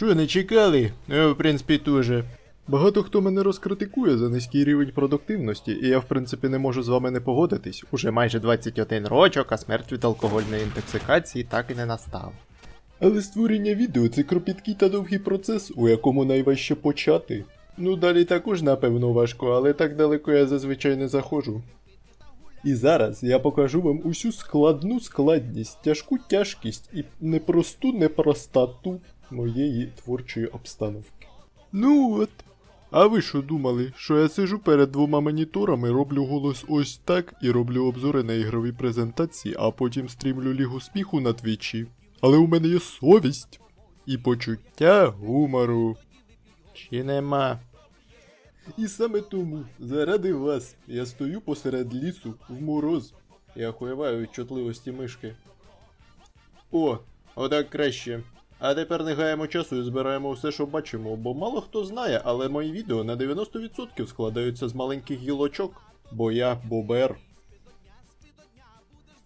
Що, не чекали? Ну, в принципі, дуже. Багато хто мене розкритикує за низький рівень продуктивності, і я в принципі не можу з вами не погодитись. Уже майже 21 рочок, а смерть від алкогольної інтоксикації так і не настав. Але створення відео це кропіткий та довгий процес, у якому найважче почати. Ну далі також напевно важко, але так далеко я зазвичай не заходжу. І зараз я покажу вам усю складну складність, тяжку тяжкість і непросту непростату моєї творчої обстановки. Ну от. А ви що думали, що я сижу перед двома моніторами, роблю голос ось так і роблю обзори на ігрові презентації, а потім стрімлю лігу сміху на твічі. Але у мене є совість і почуття гумору. Чи нема? І саме тому, заради вас, я стою посеред лісу в мороз і охуєваю від чутливості мишки. О, отак краще. А тепер не гаємо часу і збираємо все, що бачимо, бо мало хто знає, але мої відео на 90% складаються з маленьких гілочок, бо я бобер.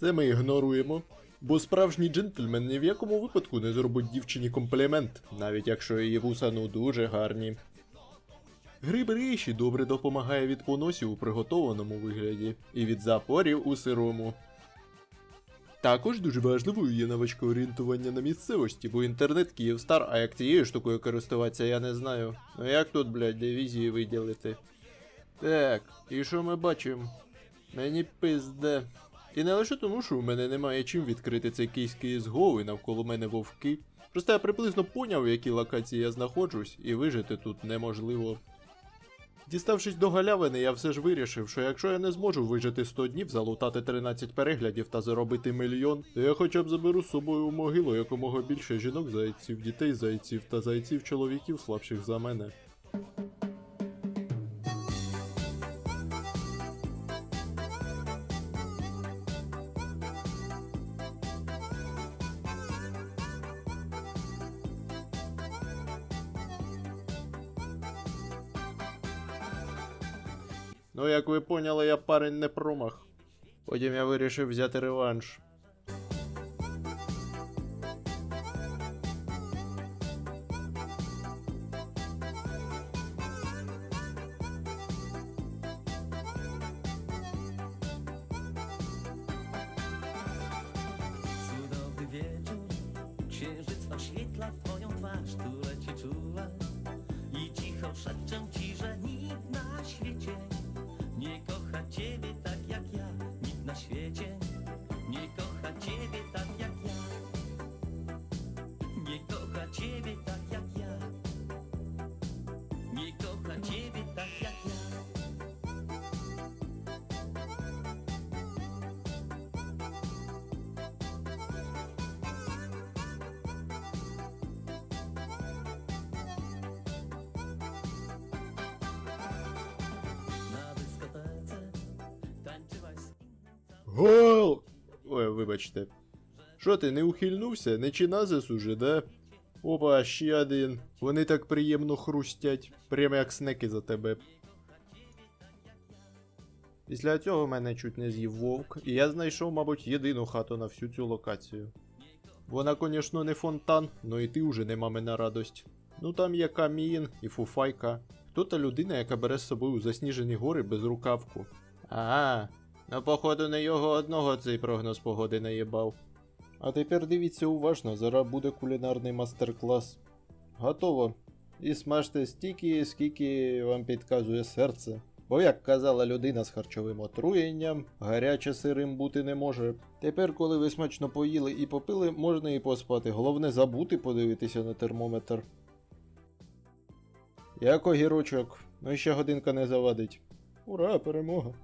Це ми ігноруємо. Бо справжній джентльмен ні в якому випадку не зробить дівчині комплімент, навіть якщо її вуса ну дуже гарні. Гриб рейші добре допомагає від поносів у приготованому вигляді і від запорів у сирому. Також дуже важливою є навичка орієнтування на місцевості, бо інтернет Київстар, а як цією штукою користуватися, я не знаю. Ну як тут, блядь, дивізії виділити? Так, і що ми бачимо? Мені пизде. І не лише тому, що у мене немає чим відкрити цей київський згов і навколо мене вовки. Просто я приблизно поняв, в якій локації я знаходжусь, і вижити тут неможливо. Діставшись до галявини, я все ж вирішив, що якщо я не зможу вижити 100 днів, залутати 13 переглядів та заробити мільйон, то я хоча б заберу з собою у могилу якомога більше жінок, зайців, дітей, зайців та зайців чоловіків слабших за мене. Ну, як ви поняли, я парень не промах. Потім я вирішив взяти реванш. Гол! Ой, вибачте. Що ти, не ухильнувся? Не чиназис уже, да? Опа, ще один. Вони так приємно хрустять, прямо як снеки за тебе. Після цього мене чуть не з'їв вовк, і я знайшов, мабуть, єдину хату на всю цю локацію. Вона, звісно, не фонтан, но і ти вже нема мене радость. Ну там є камін і фуфайка. Хто та людина, яка бере з собою засніжені гори без рукавку. Ага, ну походу не його одного цей прогноз погоди наїбав. А тепер дивіться уважно, зараз буде кулінарний мастер-клас. Готово. І смажте стільки, скільки вам підказує серце. Бо, як казала людина з харчовим отруєнням, гаряче сирим бути не може. Тепер, коли ви смачно поїли і попили, можна і поспати. Головне забути подивитися на термометр. Як огірочок, ну ще годинка не завадить. Ура, перемога!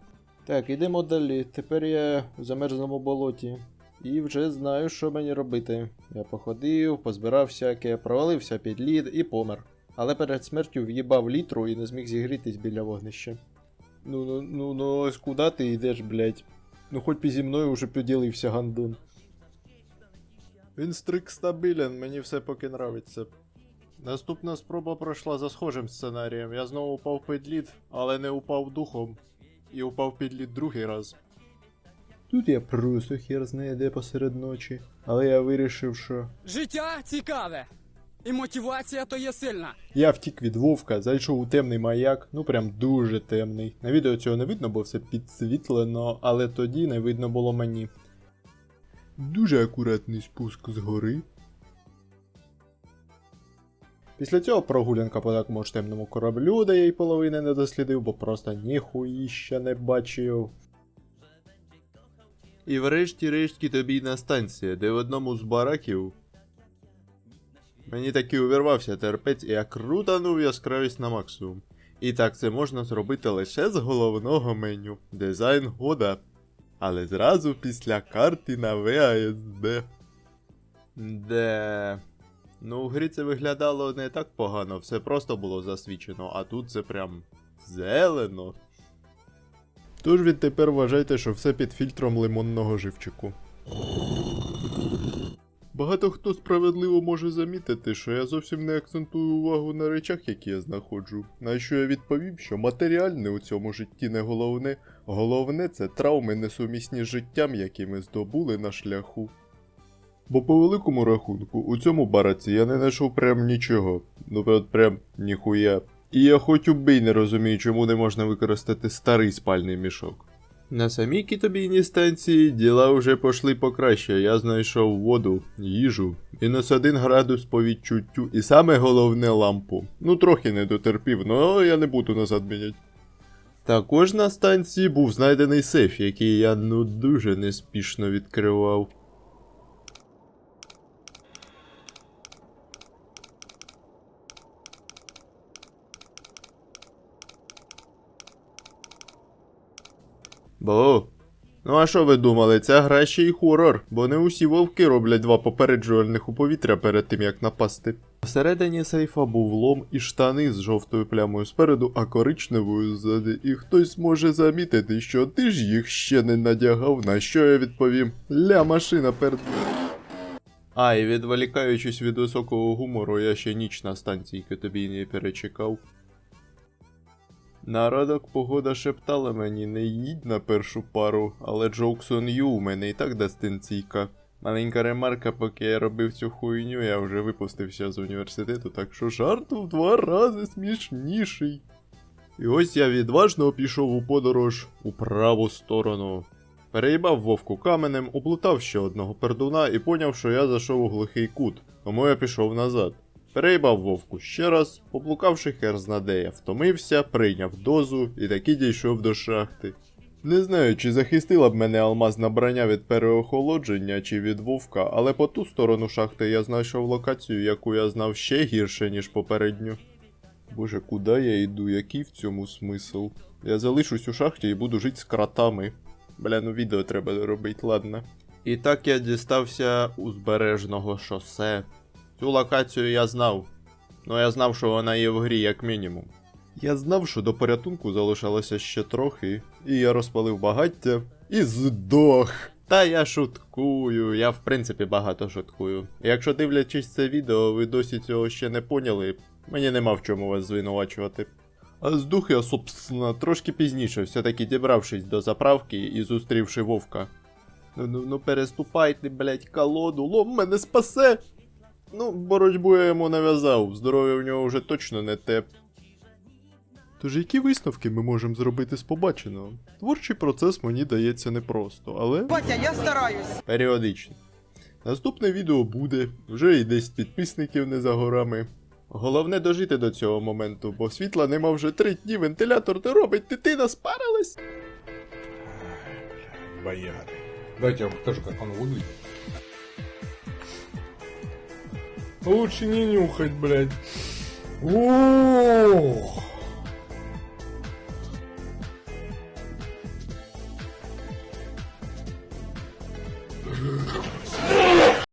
Так, ідемо далі. Тепер я в замерзлому болоті. І вже знаю, що мені робити. Я походив, позбирав всяке, провалився під лід і помер. Але перед смертю в'їбав літру і не зміг зігрітись біля вогнища. Ну ну ну ну ось куди ти йдеш, блядь? Ну хоч б зі мною вже поділився гандон. Він стрик стабілен, мені все поки нравиться. Наступна спроба пройшла за схожим сценарієм. Я знову упав під лід, але не упав духом. І упав під лід другий раз. Тут я просто хер знає де посеред ночі, але я вирішив, що Життя цікаве. І мотивація то є сильна. Я втік від вовка, зайшов у темний маяк, ну прям дуже темний. На відео цього не видно, бо все підсвітлено, але тоді не видно було мені. Дуже акуратний спуск з гори. Після цього прогулянка по такому ж темному кораблю, де я й половини не дослідив, бо просто ніхуїща не бачив. І врешті-решті тобі на станція, де в одному з бараків Мені таки увірвався терпець, і я крутанув яскравість на максимум. І так це можна зробити лише з головного меню Дизайн года. Але зразу після карти на VASD. Де. Ну, у грі це виглядало не так погано, все просто було засвічено, а тут це прям зелено. Тож відтепер вважайте, що все під фільтром лимонного живчику. Багато хто справедливо може замітити, що я зовсім не акцентую увагу на речах, які я знаходжу. На що я відповів, що матеріальне у цьому житті не головне, головне це травми несумісні з життям, які ми здобули на шляху. Бо по великому рахунку, у цьому бараці я не знайшов прям нічого. Ну от прям ніхуя. І я хоч убий не розумію, чому не можна використати старий спальний мішок. На самій кітобійній станції діла вже пошли покраще. Я знайшов воду, їжу, мінус один градус по відчуттю, і саме головне лампу. Ну трохи не дотерпів, но я не буду назад міняти. Також на станції був знайдений сейф, який я ну дуже неспішно відкривав. Бо. Ну а що ви думали, ця гра ще й хорор, бо не усі вовки роблять два попереджувальних у повітря перед тим як напасти. Всередині сейфа був лом і штани з жовтою плямою спереду, а коричневою ззади, і хтось може замітити, що ти ж їх ще не надягав, на що я відповім. Ля машина перед. А, і відволікаючись від високого гумору, я ще ніч на станції тобі не перечекав. Народок погода шептала мені, не їдь на першу пару, але on you, у мене і так дистанційка. Маленька ремарка, поки я робив цю хуйню, я вже випустився з університету, так що жарт в два рази смішніший. І ось я відважно пішов у подорож у праву сторону. Переїбав вовку каменем, уплутав ще одного пердуна і поняв, що я зайшов у глухий кут, тому я пішов назад. Переїбав вовку ще раз, поплукавши хер знаде, я втомився, прийняв дозу і таки дійшов до шахти. Не знаю, чи захистила б мене алмазна броня від переохолодження чи від вовка, але по ту сторону шахти я знайшов локацію, яку я знав ще гірше, ніж попередню. Боже, куди я йду, який в цьому смисл? Я залишусь у шахті і буду жити з кратами. Бля, ну відео треба робити, ладно. І так я дістався узбережного шосе. Цю локацію я знав. Ну я знав, що вона є в грі, як мінімум. Я знав, що до порятунку залишалося ще трохи, і я розпалив багаття і здох. Та я шуткую, я в принципі багато шуткую. Якщо дивлячись це відео, ви досі цього ще не поняли, мені нема в чому вас звинувачувати. А здух я, собственно, трошки пізніше, все-таки дібравшись до заправки і зустрівши вовка. Ну, ну, ну переступайте, блять, колоду, лом мене спасе. Ну, боротьбу я йому нав'язав, здоров'я в нього вже точно не те. Тож які висновки ми можемо зробити з побаченого? Творчий процес мені дається непросто, але Батя, я стараюсь. періодично. Наступне відео буде, вже і 10 підписників не за горами. Головне дожити до цього моменту, бо світла нема вже три дні, вентилятор не робить, дитина спарилась. Бояды. Давайте я вам покажу, как он выглядит. Лучше не нюхать, блядь. Ох!